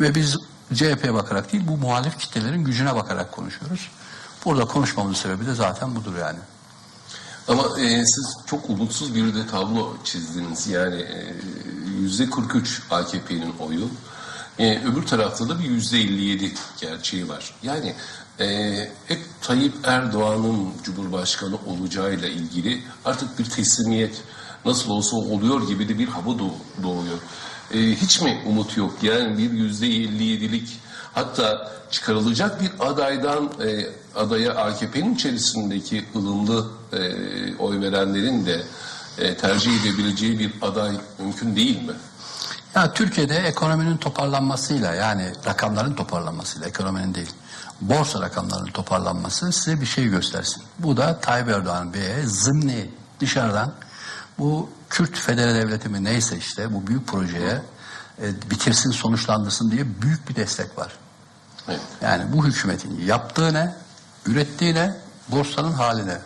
Ve biz CHP'ye bakarak değil bu muhalif kitlelerin gücüne bakarak konuşuyoruz. Burada konuşmamızın sebebi de zaten budur yani. Ama e, siz çok umutsuz bir de tablo çizdiniz. Yani e, yüzde 43 AKP'nin oyu. E, öbür tarafta da bir yüzde 57 gerçeği var. Yani e, hep Tayyip Erdoğan'ın Cumhurbaşkanı olacağıyla ilgili artık bir teslimiyet nasıl olsa oluyor gibi de bir hava doğ- doğuyor. E, hiç mi umut yok? Yani bir yüzde 57'lik hatta çıkarılacak bir adaydan e, adaya AKP'nin içerisindeki ılımlı e, oy verenlerin de e, tercih edebileceği bir aday mümkün değil mi? Ya Türkiye'de ekonominin toparlanmasıyla yani rakamların toparlanmasıyla ekonominin değil borsa rakamlarının toparlanması size bir şey göstersin. Bu da Tayyip Erdoğan Bey'e zımni dışarıdan bu Kürt Federe Devleti mi neyse işte bu büyük projeye e, bitirsin sonuçlandırsın diye büyük bir destek var. Evet. Yani bu hükümetin yaptığı ne, ürettiği ne, borsanın hali ne?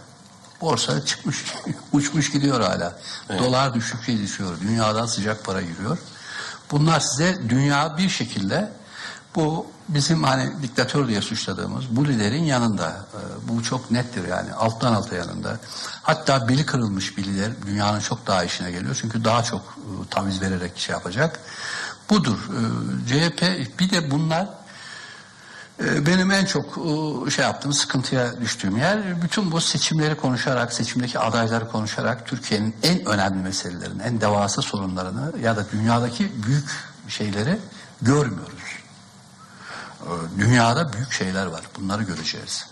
Borsa çıkmış, uçmuş gidiyor hala. Dolar düşükçe düşüyor, dünyadan sıcak para giriyor. Bunlar size dünya bir şekilde bu bizim hani diktatör diye suçladığımız bu liderin yanında. Ee, Bu çok nettir yani alttan alta yanında. Hatta beli kırılmış bir lider dünyanın çok daha işine geliyor. Çünkü daha çok e, taviz vererek şey yapacak. Budur. Ee, CHP bir de bunlar Benim en çok e, şey yaptığım, sıkıntıya düştüğüm yer bütün bu seçimleri konuşarak, seçimdeki adayları konuşarak Türkiye'nin en önemli meselelerini, en devasa sorunlarını ya da dünyadaki büyük şeyleri görmüyoruz. Ee, Dünyada büyük şeyler var. Bunları göreceğiz.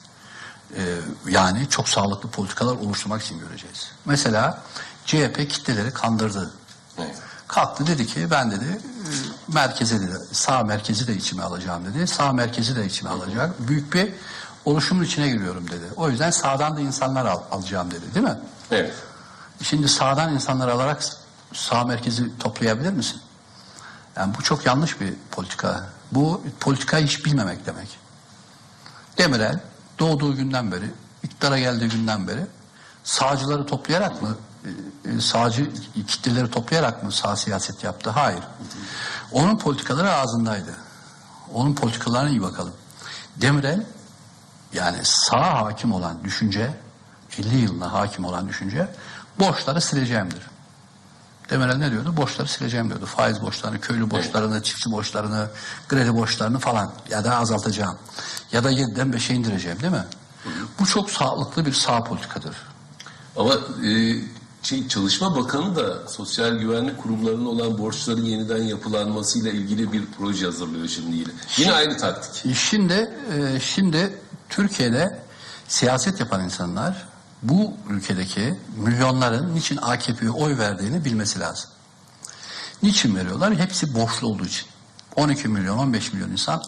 Ee, Yani çok sağlıklı politikalar oluşturmak için göreceğiz. Mesela CHP kitleleri kandırdı. Evet. Kalktı dedi ki ben dedi e, merkeze dedi sağ merkezi de içime alacağım dedi. Sağ merkezi de içime alacak. Büyük bir oluşumun içine giriyorum dedi. O yüzden sağdan da insanlar al- alacağım dedi değil mi? Evet. Şimdi sağdan insanlar alarak sağ merkezi toplayabilir misin? Yani bu çok yanlış bir politika. Bu politikayı hiç bilmemek demek. Demirel doğduğu günden beri, iktidara geldiği günden beri sağcıları toplayarak mı, e, e, sağcı kitleleri toplayarak mı sağ siyaset yaptı? Hayır. Onun politikaları ağzındaydı. Onun politikalarına iyi bakalım. Demirel yani sağ hakim olan düşünce, 50 yılına hakim olan düşünce borçları sileceğimdir. Demirel ne diyordu? Borçları sileceğim diyordu. Faiz borçlarını, köylü borçlarını, çiftçi borçlarını, kredi borçlarını falan ya da azaltacağım. Ya da 7'den 5'e indireceğim değil mi? Bu çok sağlıklı bir sağ politikadır. Ama e, şey, Çalışma Bakanı da sosyal güvenlik kurumlarının olan borçların yeniden yapılanmasıyla ilgili bir proje hazırlıyor şimdi yine. Yine aynı taktik. Şimdi e, şimdi Türkiye'de siyaset yapan insanlar bu ülkedeki milyonların niçin AKP'ye oy verdiğini bilmesi lazım. Niçin veriyorlar? Hepsi borçlu olduğu için. 12 milyon, 15 milyon insan